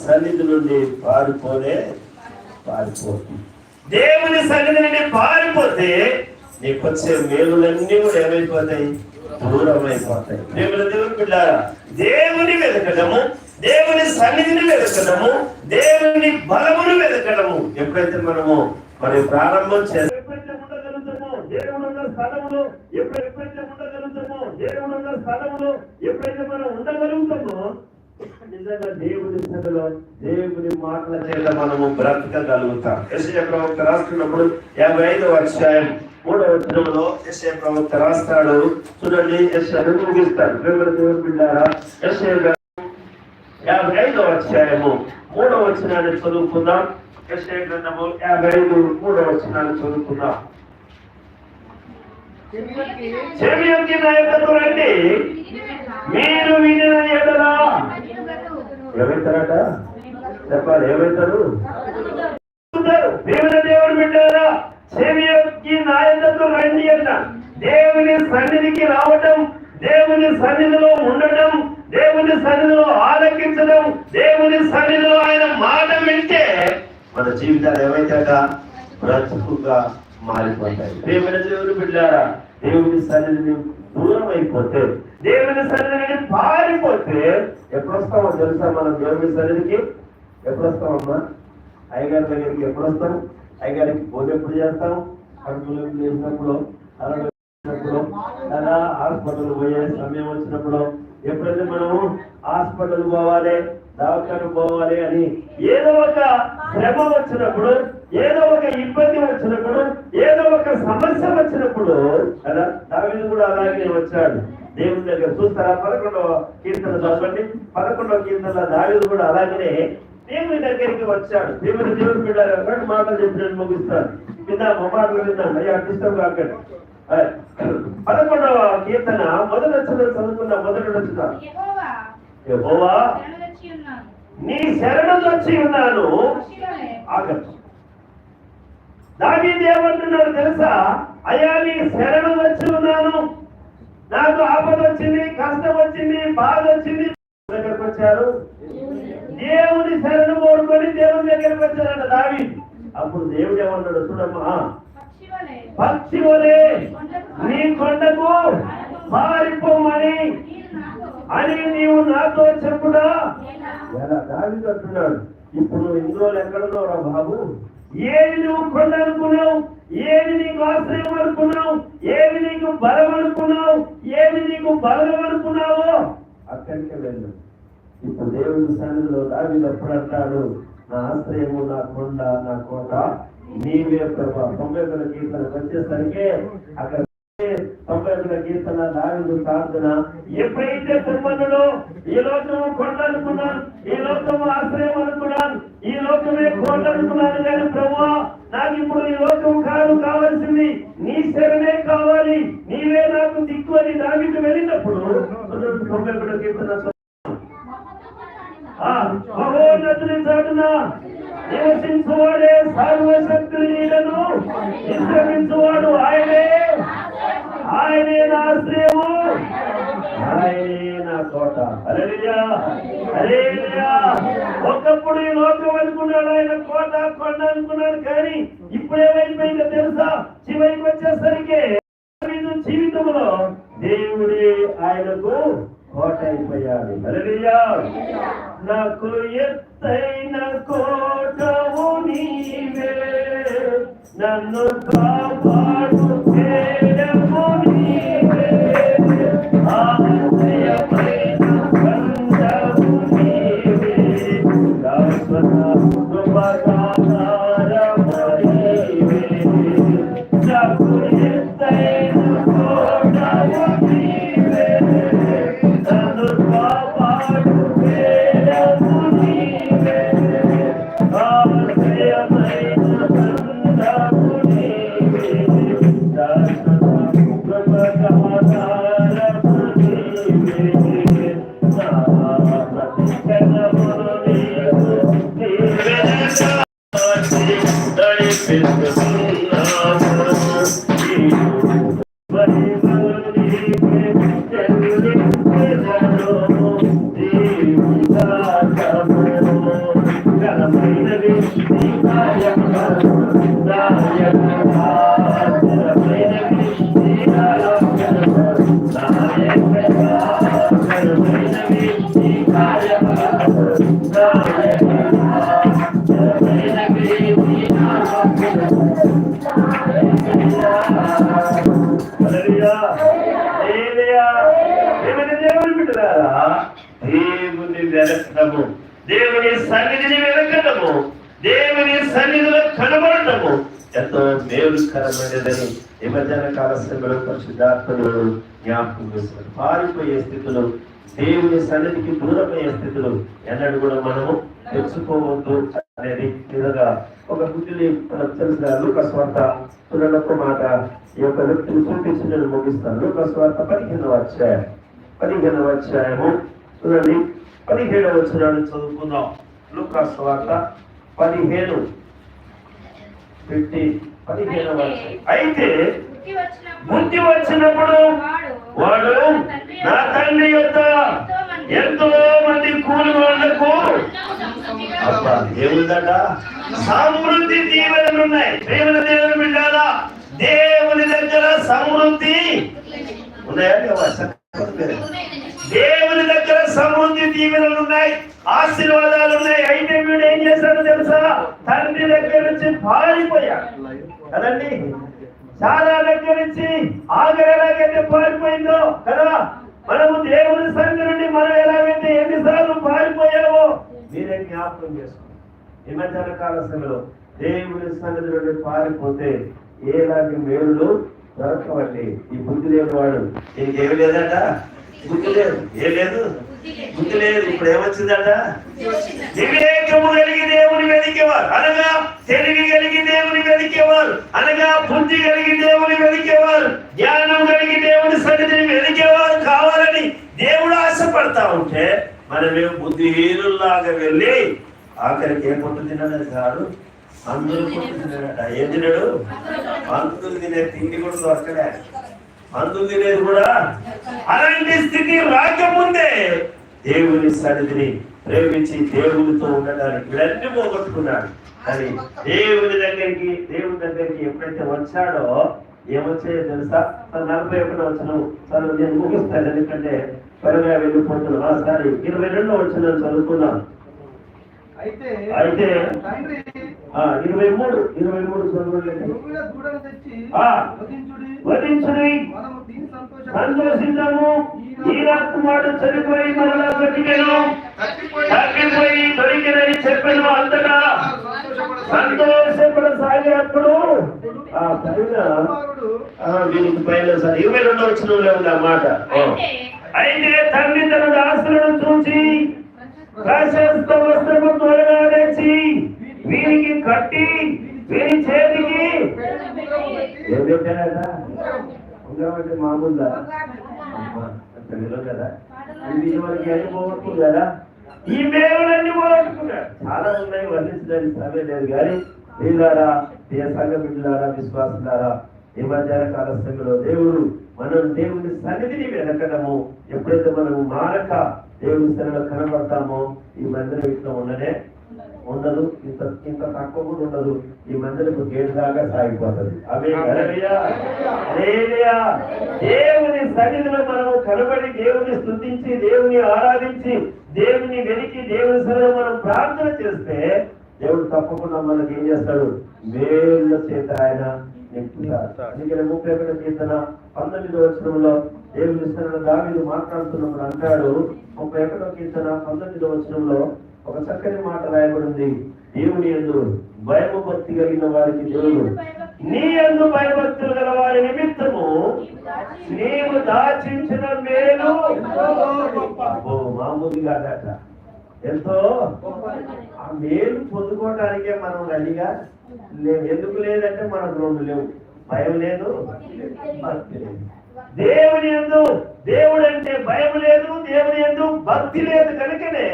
సన్నిధి నుండి పారిపోలే పారిపోతుంది దేవుని సన్నిధి నుండి పారిపోతే నీకు వచ్చే మేలులన్నీ కూడా ఏమైపోతాయి? దూరం అయిపోతాయి దేవుని దేవుని పిల్లారా దేవుని వెతకడము దేవుని సన్నిధిని వెతకడము దేవుని బలమును వెతకడము ఎప్పుడైతే మనము మరి ప్రారంభం చేస్తాం ఎప్పుడైతే ఉండగలుగుతామో దేవుడు ఉన్న ఎప్పుడు ఎప్పుడైతే ఉండగలుగుతామో దేవుడు ఉన్న ఎప్పుడైతే మనం ఉండగలుగుతామో నిజంగా దేవుని సన్నిధిలో దేవుని మాటల చేత మనము బ్రతకగలుగుతాం. యెషయా ప్రవక్త రాస్తున్నప్పుడు యాభై ఐదవ అధ్యాయం మూడవ వచనంలో యెషయా ప్రవక్త రాస్తాడు. చూడండి యెషయా ముగిస్తాడు ప్రేమల దేవుని బిడ్డారా గారు యాభై ఐదవ అధ్యాయము మూడవ వచనాన్ని చదువుకుందాం. యెషయా గ్రంథము యాభై ఐదు మూడవ వచనాన్ని చదువుకుందాం. చెవి యొక్క నాయకత్వం రండి. మీరు వినిన ఎడలా ఏమవుతారట చెప్పాలి ఏమవుతారు దేవుని దేవుడు బిడ్డారా సేవకి నాయకత్వం రండి అన్న. దేవుని సన్నిధికి రావటం దేవుని సన్నిధిలో ఉండటం దేవుని సన్నిధిలో ఆలకించడం దేవుని సన్నిధిలో ఆయన మాట వింటే మన జీవితాలు ఏమైతాక బ్రతుకుగా మారిపోతాయి. దేవుని దేవుడు బిడ్డారా దేవుని సన్నిధిని దూరం అయిపోతే దేవుని సన్నిధిని పారిపోతే ఎప్పుడు వస్తామో తెలుసా మనం దేవుని సన్నిధికి? ఎప్పుడు వస్తామమ్మా అయ్యగారి దగ్గరికి ఎప్పుడు వస్తాం అయ్యగారికి పూజ ఎప్పుడు చేస్తాం? కడుపులో చేసినప్పుడు అరవై లేదా హాస్పిటల్ పోయే సమయం వచ్చినప్పుడు ఎప్పుడైతే మనము హాస్పిటల్ పోవాలి దవాఖాన పోవాలి అని ఏదో ఒక శ్రమ వచ్చినప్పుడు ఏదో ఒక ఇబ్బంది వచ్చినప్పుడు ఏదో ఒక సమస్య వచ్చినప్పుడు కదా దావీదు కూడా అలాగే వచ్చాడు. దేవుని దగ్గర చూస్తారా? పదకొండవ కీర్తన చదవండి. పదకొండవ కీర్తన దావీదు కూడా అలాగనే దేవుని దగ్గరికి వచ్చాడు. దేవుని దేవుని రెండు మాటలు చెప్పినట్టు ముగిస్తాను. కింద మొబైల్ విన్నాను. అయ్యా డిస్టర్బ్ కాకండి. పదకొండవ కీర్తన మొదటి వచ్చిన చదువుకున్న మొదటి వచ్చిన యెహోవా. నీ శరణు వచ్చి ఉన్నాను. ఆగచ్చు దావీదు ఏమంటున్నాడు తెలుసా? అయ్యా నీకు శరణు వచ్చి ఉన్నాను. నాకు ఆపద వచ్చింది కష్టం వచ్చింది బాధ వచ్చింది. దగ్గరకు వచ్చారు. దేవుని శరణు కోరుకొని దేవుని దగ్గరకు వచ్చారంట దావి అప్పుడు దేవుడు ఏమన్నాడు చూడమ్మా? పక్షి వలే నీ కొండకు పారిపోమని అని నీవు నాతో చెప్పుడా ఎలా? ఎలా అంటున్నాడు. ఇప్పుడు ఇందులో ఇన్ని రోజులు బాబు? ఏది నువ్వు కొండ అనుకున్నావు ఏది నీకు ఆశ్రయం అనుకున్నావు? ఏది నీకు బలం అనుకున్నావు? ఏది నీకు బలం అనుకున్నావో? అక్కడికే వెళ్ళు. ఇప్పుడు దేవుని సన్నిధిలో దావి ఎప్పుడు అంటాడు? నా ఆశ్రయము నా కొండ నా కోట నీవే ప్రభా. తొంభై కీర్తన వచ్చేసరికి అక్కడ తొంభై కీర్తన దావిదు ప్రార్థన ఎప్పుడైతే తుమ్మనులో ఈ లోకము కొండనుకున్నాను ఈ లోకము ఆశ్రయం అనుకున్నాను ఈ లోకమే కొండనుకున్నాను అనుకున్నాను కానీ ప్రభు నాకు ఇప్పుడు ఈ లోకం కాదు కావాల్సింది నీ శరణే కావాలి నీవే నాకు దిక్కు అని దావికి వెళ్ళినప్పుడు తొంభై కీర్తన మహోన్నతుని చాటున నివసించువాడే సర్వశక్తులను నిశ్రమించువాడు ఆయనే. ఆయనే నా ఆశ్రయము ఆయనే నా కోట ఒకప్పుడు ఈ లోకం అనుకున్నాడు ఆయన కోట కొండ అనుకున్నాడు కానీ ఇప్పుడు ఏమైపోయిందో తెలుసా? చివరికి వచ్చేసరికి జీవితంలో దేవుడే ఆయనకు కోట అయిపోయాడు హల్లెలూయా. నాకు ఎత్తైన కోటవు నీవే. నన్ను కాపాడు Bye. ఎంతో మేలుకరమైనదని విభజన కాల శ్రమలో పరిశుద్ధాత్మను జ్ఞాపకం చేస్తున్నారు పారిపోయే స్థితిలో దేవుని సన్నిధికి దూరమయ్యే స్థితిలో ఎన్నడూ కూడా మనము తెచ్చుకోవద్దు అనేది విధంగా ఒక బుద్ధిని మనకు తెలిసిన లూకస్ వార్త మాట ఈ యొక్క వ్యక్తిని చూపించి నేను ముగిస్తాను. లూకస్ వార్త పదిహేనవ అధ్యాయం. పదిహేనవ అధ్యాయము చూడండి. పదిహేడవ వచ్చినాన్ని చదువుకుందాం. లూకాస్ పదిహేను. ఫిఫ్టీ పదిహేనవ అధ్యాయం. అయితే బుద్ధి వచ్చినప్పుడు వాడు నా తండ్రి యొక్క ఎంతో మంది కూలి వాళ్ళకు అబ్బా ఏముందట సమృద్ధి దీవెనలు ఉన్నాయి దేవుని దేవుని బిడ్డారా దేవుని దగ్గర సమృద్ధి ఉన్నాయా. దేవుని దగ్గర సమృద్ధి దీవెనలు ఉన్నాయి ఆశీర్వాదాలు ఉన్నాయి. అయితే వీడు ఏం చేశాడో తెలుసా? తండ్రి దగ్గర నుంచి పారిపోయాడు. కదండి? చాలా దగ్గర నుంచి ఆఖరి ఎలాగైతే పారిపోయిందో కదా? మనము దేవుని సంగతి నుండి మనం ఎలాగైతే ఎన్నిసార్లు పారిపోయావో మీరే జ్ఞాపకం చేసుకోండి. ఈ మధ్యాహ్న కాల సమయంలో దేవుని సంగతి నుండి పారిపోతే ఏలాంటి మేలు దొరకవండి. ఈ బుద్ధి లేని వాడు నీకేమి లేదట? బుద్ధి లేదు. ఏ లేదు? బుద్ధి లేదు ఇప్పుడు ఏమొచ్చిందట వివేకము కలిగి దేవుని వెతికేవారు అనగా తెలివి కలిగి దేవుని వెతికేవారు అనగా బుద్ధి కలిగి దేవుని వెతికేవారు జ్ఞానం కలిగి దేవుని సన్నిధిని వెతికేవారు కావాలని దేవుడు ఆశపడతా ఉంటే మనమే బుద్ధిహీనుల్లాగా వెళ్ళి ఆఖరికి ఏం పొట్టు తినలేదు కాదు అందరూ పొట్టు తిన్నాడట. ఏం తిన్నాడు? మందులు తినే తిండి కూడా దొరకలే. మందులు తినేది కూడా? అలాంటి స్థితి రాకముందే దేవుని సన్నిధిని ప్రేమించి దేవునితో ఉండడానికి వీళ్ళన్నీ పోగొట్టుకున్నాడు. కానీ దేవుని దగ్గరికి దేవుని దగ్గరికి ఎప్పుడైతే వచ్చాడో ఏమొచ్చాయో తెలుసా? నలభై ఒకటి వచ్చిన నేను ముగిస్తాను ఎందుకంటే త్వరగా వెళ్ళిపోతున్నాను సారీ ఇరవై రెండు వచ్చిన చదువుకున్నాను అయితే అయితే ఇరవై మూడు ఇరవై మూడు. వధించుడి. వధించుడి. మనము దీని సంతోష. సంతోషిద్దాము ఈ కుమారుడు చనిపోయి మరలా బ్రతికెను. తగ్గిపోయి దొరికినని చెప్పాను అంతటా. సంతోషపడసాగినప్పుడు ఆ పైన దీనికి పైన సార్ ఇరవై రెండు వచ్చిన ఉంది మాట. అయితే తండ్రి తన దాసులను చూసి ప్రశస్త వస్త్రము త్వరగా తెచ్చి వీరికి కట్టి వీరి చేతికి. ఏం పెట్టారట ఉంగరం అంటే మామూలుదా? అమ్మా, అంత విలువ కదా. ఇది ఇదివరకు అన్ని పోగొట్టుకుంది కదా ఈ మేలులన్నీ పోగొట్టుకున్నాడు చాలా ఉన్నాయి వర్ణించడానికి సమయం లేదు కానీ వీళ్ళారా ఏ సంఘ బిడ్డలారా విశ్వాసులారా ఈ మధ్యాహ్న కాల సమయంలో దేవుడు మనం దేవుని సన్నిధిని వెనకడము. ఎప్పుడైతే మనము మారక దేవుని సన్నిధిలో కనబడతామో ఈ మందిరం ఇట్లా ఉండనే ఉండదు ఇంత ఇంత తక్కువ కూడా ఉండదు. ఈ మందిరపు గేట్ దాకా సాగిపోతుంది. అవే. దేవుని సన్నిధిలో మనము కనబడి దేవుని స్తుతించి దేవుని ఆరాధించి దేవుని వెలికి దేవుని సన్నిధిలో మనం ప్రార్థన చేస్తే దేవుడు తప్పకుండా మనకి ఏం చేస్తాడు? మేళ్ళ చేత ఆయన అందుకని ముప్పై ఒకటి కీర్తన పంతొమ్మిదో వచనంలో దేవుని సన్నిధిలో దావీదు మాట్లాడుతున్నప్పుడు అంటాడు ముప్పై ఒకటో కీర్తన పంతొమ్మిదో వచనంలో ఒక చక్కని మాట రాయబడింది. దేవుని ఎందు భయము భక్తి కలిగిన వారికి దేవుడు నీ ఎందు భయభక్తులు గల వారి నిమిత్తము నీవు దాచించిన మేలు. మామూలుగా కాదట ఎంతో ఆ మేలు పొందుకోవడానికే మనం రెడీగా లేవు. ఎందుకు లేదంటే మనకు రెండు లేవు. భయం లేదు భక్తి లేదు. దేవుని ఎందు దేవుడు అంటే భయం లేదు దేవుని ఎందు భక్తి లేదు కనుకనే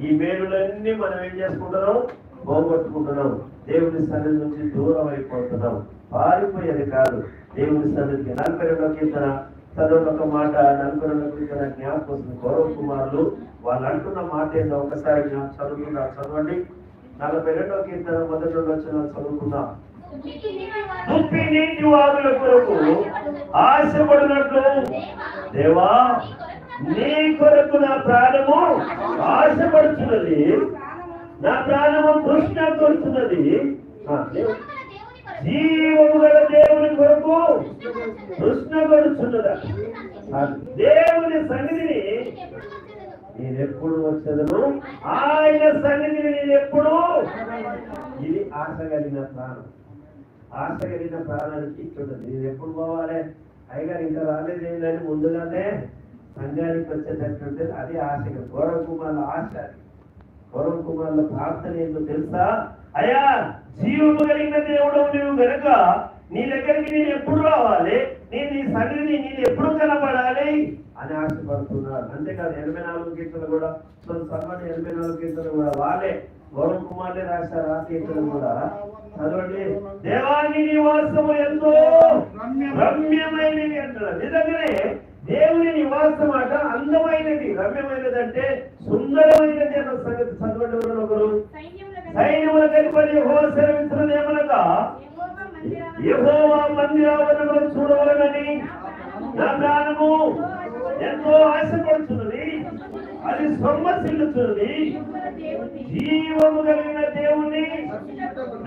ఈ మేలులన్నీ మనం ఏం చేసుకుంటున్నాం? పోగొట్టుకుంటున్నాం. దేవుని సన్నిధి నుంచి దూరం అయిపోతున్నాం. పారిపోయేది కాదు. దేవుని సన్నిధికి నలభై రెండో కీర్తన చదవడం ఒక మాట నలభై రెండో కీర్తన జ్ఞాపకం వస్తుంది గౌరవ కుమారులు వాళ్ళు అంటున్న మాట ఏందో ఒకసారి జ్ఞాపకం చదువుకున్నా చదవండి. నలభై రెండో కీర్తన మొదటి రెండు వచ్చిన చదువుకుందాం. దుప్పి నీటి వాగుల కొరకు ఆశపడినట్లు దేవా నీ కొరకు నా ప్రాణము ఆశపడుతున్నది నా ప్రాణము తృష్ణ కొడుతున్నది జీవము గల దేవుని కొరకు తృష్ణ కొడుతున్నదా దేవుని సన్నిధిని నేను ఎప్పుడు వచ్చేదను? ఆయన సన్నిధిని నేను ఎప్పుడు ఇది ఆశ కలిగిన ప్రాణం. ఆశ కలిగిన ప్రాణానికి చూడండి నేను ఎప్పుడు పోవాలి? అయ్యగారు ఇంకా రాలేదేందని ముందుగానే సంఘానికి వచ్చేటట్టుంటే అదే ఆశ గౌరవ కుమార్ల ఆశ. గౌరవ కుమార్ల ప్రార్థన ఏంటో తెలుసా? అయ్యా జీవము కలిగిన దేవుడు నువ్వు గనక నీ దగ్గరికి నేను ఎప్పుడు రావాలి? నేను నీ సన్నిధిని నేను ఎప్పుడు కనబడాలి? అని ఆశపడుతున్నారు. అంతేకాదు ఎనభై నాలుగు కీర్తనలు కూడా సన్మాన ఎనభై నాలుగు కీర్తనలు కూడా. వాళ్ళే గౌరవ కుమార్లే రాశారు ఆ కీర్తనలు కూడా. చదవండి. దేవాన్ని నివాసము ఎంతో రమ్యమైనవి అంటారు. నిజంగానే దేవుని నివాసం అట అందమైనది. రమ్యమైనది అంటే సుందరమైనది అన్న సంగతి చదవండి ఒకరు. సైన్యముల కనిపడి యెహోవా సెలవిస్తున్నది ఏమనగా యెహోవా మందిరావరణములు చూడవలనని నా ప్రాణము ఎంతో ఆశపడుతున్నది అది సొమ్మసిల్లుతున్నది జీవము కలిగిన దేవుని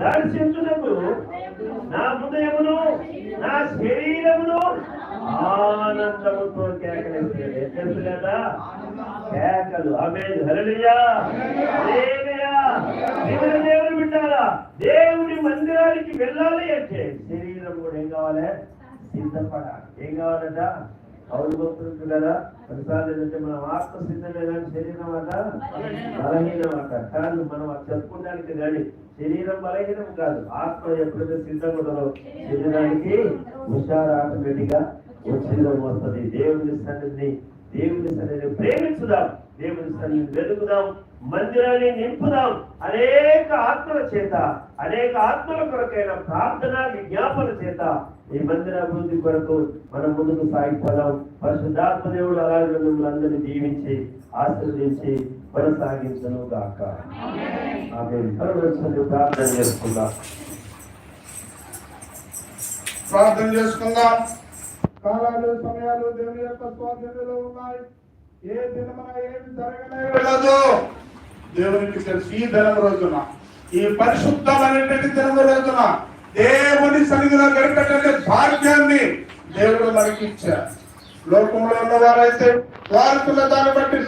దర్శించుటకు నా హృదయమును నా శరీరమును ఆనందముతో కేకలు తెలుసు కదా? కేకలు. ఆమె హరలియా దేవుని పెట్టాలా దేవుని మందిరానికి వెళ్ళాలి అంటే శరీరం కూడా ఏం కావాలి? సిద్ధపడాలి. ఏం కావాలట? అవును గొప్పలు కదా? కొన్నిసార్లు ఏంటంటే మనం ఆత్మ సిద్ధం లేదా శరీరం అట బలహీనం అట. కాదు మనం అది చెప్పుకోవడానికి కానీ శరీరం బలహీనం కాదు. ఆత్మ ఎప్పుడైతే సిద్ధం ఉంటుందో శరీరానికి హుషారు ఆటోమేటిక్ గా వస్తుంది దేవుని సన్నిధిని దేవుని సన్నిధిని ప్రేమించుదాం. దేవుని సన్నిధిని వెతుకుదాం. మందిరాన్ని నింపుదాం. అనేక ఆత్మల చేత అనేక ఆత్మల కొరకైన ప్రార్థన విజ్ఞాపన చేత ఈ మందిర అభివృద్ధి కొరకు మనం ముందుకు సాగిపోదాం. పరిశుద్ధాత్మ దేవుడు అలాగే మిమ్మల్ని అందరినీ దీవించి ఆశీర్వదించి కొనసాగించను గాక. ఆమె ప్రార్థన చేసుకుందాం. ప్రార్థన చేసుకుందాం. కాలాలు సమయాలు దేవుని యొక్క స్వాధీనంలో ఉన్నాయి. ఏ దినమున ఏమి జరగలేదు. దేవునికి తెలుసు ఈ దినం రోజున ఈ పరిశుద్ధమైనటువంటి దినం రోజున దేవుని సన్నిధిలో గడిపేటువంటి భాగ్యాన్ని దేవుడు మనకి ఇచ్చారు లోకంలో ఉన్న వారైతే వారుతున్న దాన్ని బట్టి